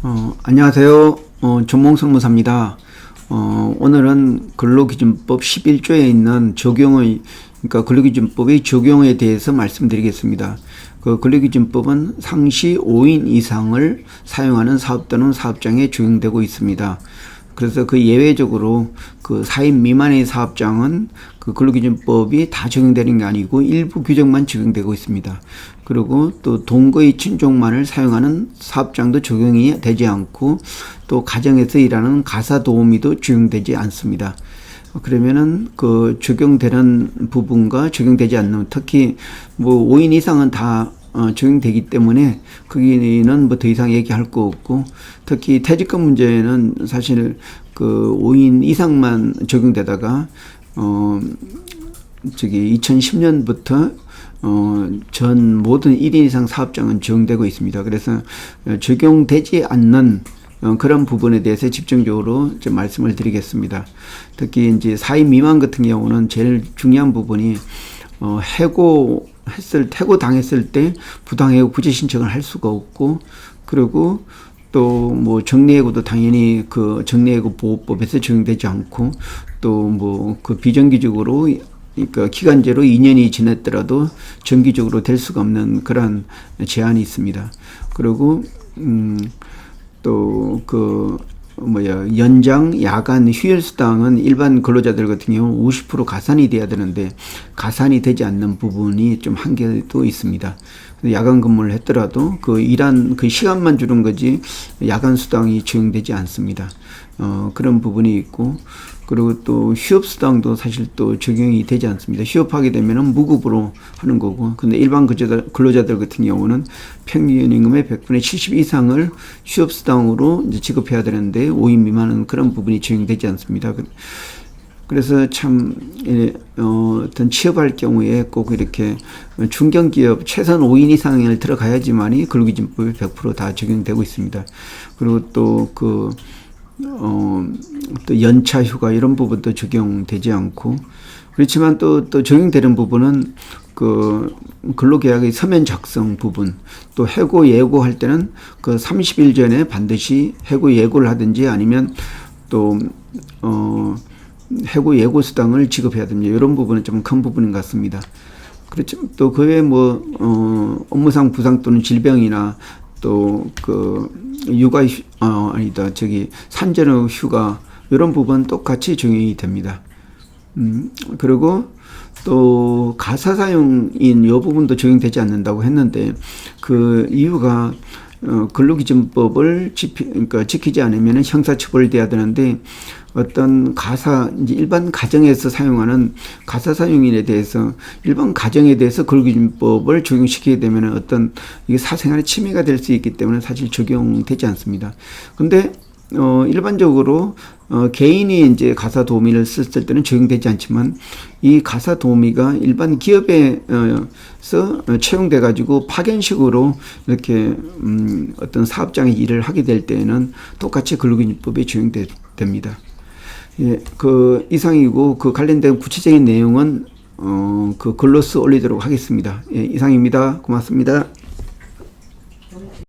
어, 안녕하세요. 어, 전몽성 무사입니다. 어, 오늘은 근로기준법 11조에 있는 적용의, 그러니까 근로기준법의 적용에 대해서 말씀드리겠습니다. 그 근로기준법은 상시 5인 이상을 사용하는 사업 또는 사업장에 적용되고 있습니다. 그래서 그 예외적으로 그 4인 미만의 사업장은 그 근로기준법이 다 적용되는 게 아니고 일부 규정만 적용되고 있습니다. 그리고 또 동거의 친족만을 사용하는 사업장도 적용이 되지 않고 또 가정에서 일하는 가사 도우미도 적용되지 않습니다. 그러면은 그 적용되는 부분과 적용되지 않는 특히 뭐 5인 이상은 다 어, 적용되기 때문에 거기는 뭐 더 이상 얘기할 거 없고 특히 퇴직금 문제는 사실 그 5인 이상만 적용되다가 어 저기 2010년부터 어, 전 모든 1인 이상 사업장은 적용되고 있습니다. 그래서 어, 적용되지 않는 어, 그런 부분에 대해서 집중적으로 좀 말씀을 드리겠습니다. 특히 이제 4인 미만 같은 경우는 제일 중요한 부분이 어, 해고 했을 해고 당했을 때 부당해고 구제 신청을 할 수가 없고 그리고 또 뭐 정리해고도 당연히 그 정리해고 보호법에서 적용되지 않고 또 뭐 그 비정기적으로 그러니까 기간제로 2년이 지났더라도 정기적으로 될 수가 없는 그런 제한이 있습니다. 그리고 음또그 뭐야 연장 야간 휴일 수당은 일반 근로자들 같은 경우 50% 가산이 돼야 되는데 가산이 되지 않는 부분이 좀 한계도 있습니다. 야간 근무를 했더라도 그 일한 그 시간만 주는 거지 야간 수당이 적용되지 않습니다. 어 그런 부분이 있고 그리고 또 휴업 수당도 사실 또 적용이 되지 않습니다. 휴업하게 되면은 무급으로 하는 거고 근데 일반 근로자들, 근로자들 같은 경우는 평균 임금의 100분의 70 이상을 휴업 수당으로 지급해야 되는데 5인 미만은 그런 부분이 적용되지 않습니다. 그- 그래서 참, 예, 어, 어떤 취업할 경우에 꼭 이렇게 중견기업 최소한 5인 이상을 들어가야지만이 근로기준법이 100%다 적용되고 있습니다. 그리고 또 그, 어, 또 연차 휴가 이런 부분도 적용되지 않고 그렇지만 또, 또 적용되는 부분은 그 근로계약의 서면 작성 부분 또 해고 예고할 때는 그 30일 전에 반드시 해고 예고를 하든지 아니면 또, 어, 해고 예고 수당을 지급해야 됩니다. 이런 부분은 좀 큰 부분인 것 같습니다. 그렇죠. 또 그외 뭐, 어, 업무상 부상 또는 질병이나 또 그 육아 휴, 어, 아니다. 저기 산전후 휴가 이런 부분 똑같이 적용이 됩니다. 음, 그리고 또 가사 사용인 이 부분도 적용되지 않는다고 했는데 그 이유가 어, 근로기준법을 지피, 그러니까 지키지 않으면 형사처벌돼야 되는데 어떤 가사 이제 일반 가정에서 사용하는 가사 사용인에 대해서 일반 가정에 대해서 근로기준법을 적용시키게 되면 어떤 이게 사생활의 침해가 될 수 있기 때문에 사실 적용되지 않습니다. 근데 어, 일반적으로 어, 개인이 이제 가사 도우미를 썼을 때는 적용되지 않지만 이 가사 도우미가 일반 기업에서 채용돼 가지고 파견식으로 이렇게 음, 어떤 사업장의 일을 하게 될 때에는 똑같이 근로기준법에 적용됩니다. 예, 그 이상이고 그 관련된 구체적인 내용은 어, 그 글로스 올리도록 하겠습니다. 예, 이상입니다. 고맙습니다.